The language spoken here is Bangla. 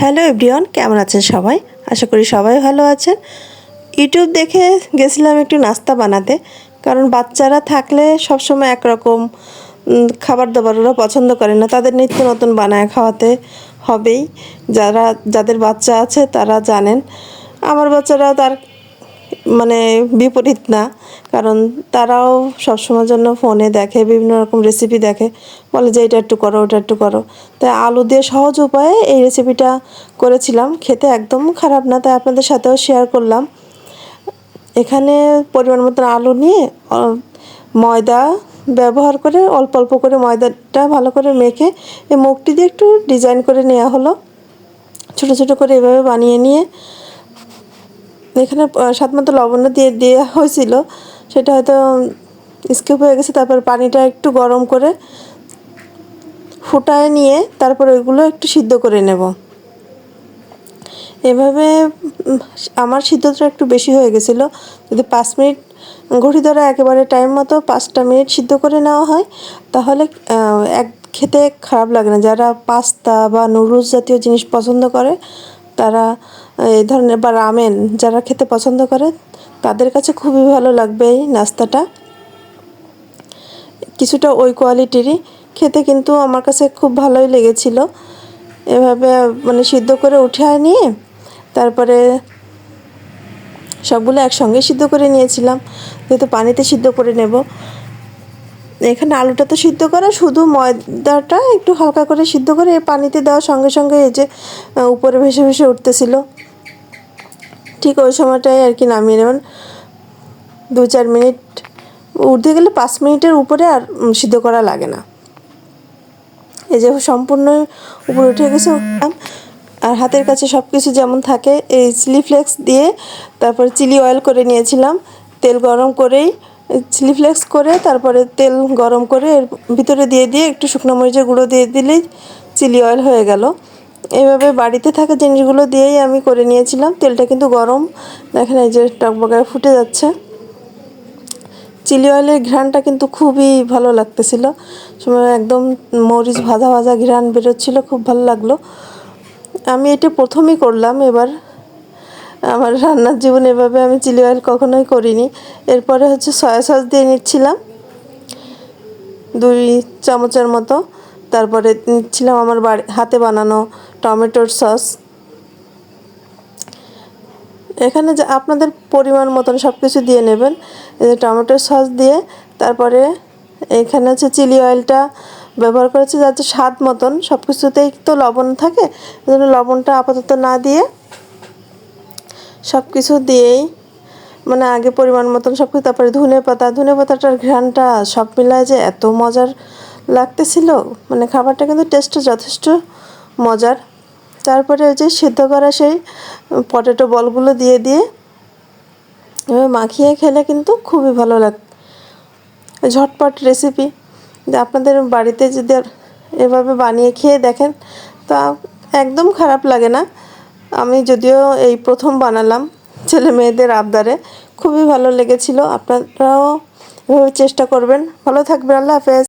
হ্যালো এভরিওয়ান, কেমন আছেন সবাই? আশা করি সবাই ভালো আছেন। ইউটিউব দেখে গেছিলাম একটু নাস্তা বানাতে, কারণ বাচ্চারা থাকলে সবসময় একরকম খাবার দাবার ওরা পছন্দ করে না। তাদের নিত্য নতুন বানায় খাওয়াতে হবেই। যারা, যাদের বাচ্চা আছে তারা জানেন। আমার বাচ্চারা তার মানে বিপরীত না। কারণ তারাও সবসময়ের জন্য ফোনে দেখে, বিভিন্ন রকম রেসিপি দেখে, বলে যে এটা একটু করো, ওটা একটু করো। তাই আলু দিয়ে সহজ উপায়ে এই রেসিপিটা করেছিলাম। খেতে একদম খারাপ না, তাই আপনাদের সাথেও শেয়ার করলাম। এখানে পরিমাণ মতন আলু নিয়ে ময়দা ব্যবহার করে, অল্প অল্প করে ময়দাটা ভালো করে মেখে, এই মুখটি দিয়ে একটু ডিজাইন করে নেওয়া হলো। ছোট ছোট করে এভাবে বানিয়ে নিয়ে, এখানে স্বাদ মতো লবণ দিয়ে দেওয়া হয়েছিল। সেটা হয়তো স্কিপ হয়ে গেছে, তারপর পানিটা একটু গরম করে ফুটায় নিয়ে তারপর ওইগুলো একটু সিদ্ধ করে নেব। এভাবে আমার সিদ্ধটা একটু বেশি হয়ে গেছিল। যদি পাঁচ মিনিট ঘড়ি ধরে একেবারে টাইম মতো পাঁচটা মিনিট সিদ্ধ করে নেওয়া হয়, তাহলে এক খেতে খারাপ লাগে না। যারা পাস্তা বা নুডলস জাতীয় জিনিস পছন্দ করে, তারা এই ধরনের বা রামেন যারা খেতে পছন্দ করে তাদের কাছে খুবই ভালো লাগবে এই নাস্তাটা। কিছুটা ওই কোয়ালিটিরই। খেতে কিন্তু আমার কাছে খুব ভালোই লেগেছিল। এভাবে মানে সিদ্ধ করে উঠায় নিয়ে তারপরে সবগুলো একসঙ্গে সিদ্ধ করে নিয়েছিলাম। যেহেতু পানিতে সিদ্ধ করে নেব। এখানে আলুটা তো সিদ্ধ করা শুধু ময়দাটা একটু হালকা করে সিদ্ধ করে পানিতে দেওয়ার সঙ্গে সঙ্গে এই যে উপরে ভেসে ভেসে উঠতেছিল। ঠিক ওই সময়টাই আর কি নামিয়ে নেবেন। দু চার মিনিট উঠতে গেলে পাঁচ মিনিটের উপরে আর সিদ্ধ করা লাগে না। এই যে সম্পূর্ণ উপরে উঠে গেছে। আর হাতের কাছে সব কিছু যেমন থাকে, এই চিলি ফ্লেক্স দিয়ে তারপর চিলি অয়েল করে নিয়েছিলাম। তেল গরম করেই চিলি ফ্লেক্স করে তারপরে তেল গরম করে এর ভিতরে দিয়ে দিয়ে একটু শুকনো মরিচের গুঁড়ো দিয়ে দিলেই চিলি অয়েল হয়ে গেল। এইভাবে বাড়িতে থাকা জিনিসগুলো দিয়েই আমি করে নিয়েছিলাম। তেলটা কিন্তু গরম। দেখেন এই যে টকবগায় ফুটে যাচ্ছে। চিলি অয়েলের ঘ্রাণটা কিন্তু খুবই ভালো লাগতেছিল। সময় একদম মরিচ ভাজা ভাজা ঘ্রাণ বেরোচ্ছিল, খুব ভালো লাগল। আমি এটা প্রথমেই করলাম, এবার আমার রান্নার জীবন এভাবে আমি চিলি অয়েল কখনোই করিনি। এরপরে হচ্ছে সয়া সস দিয়ে নিচ্ছিলাম, দুই চামচের মতো। তারপরে নিচ্ছিলাম আমার বাড়ি হাতে বানানো টমেটোর সস। এখানে যে আপনাদের পরিমাণ মতন সব কিছু দিয়ে নেবেন। টমেটোর সস দিয়ে, তারপরে এখানে হচ্ছে চিলি অয়েলটা ব্যবহার করেছি যাতে স্বাদ মতন সব কিছুতেই তো লবণ থাকে জন্য লবণটা আপাতত না দিয়ে সব কিছু দিয়েই মানে আগে পরিমাণ মতন সব কিছু তারপরে ধনে পাতা, ধনে পাতাটার ঘ্রাণটা সব মিলায় যে এত মজার লাগতেছিল মানে খাবারটা কিন্তু টেস্টটা যথেষ্ট মজার। তারপরে ওই যে সিদ্ধ করা সেই পটেটো বলগুলো দিয়ে দিয়ে মাখিয়ে খেলে কিন্তু খুবই ভালো লাগে, ঝটপট রেসিপি আপনাদের বাড়িতে যদি এভাবে বানিয়ে খেয়ে দেখেন, তা একদম খারাপ লাগে না। আমি যদিও এই প্রথম বানালাম ছেলে মেয়েদের আবদারে, খুবই ভালো লেগেছিল। আপনারাও এভাবে চেষ্টা করবেন। ভালো থাকবেন, আল্লাহ হাফেজ।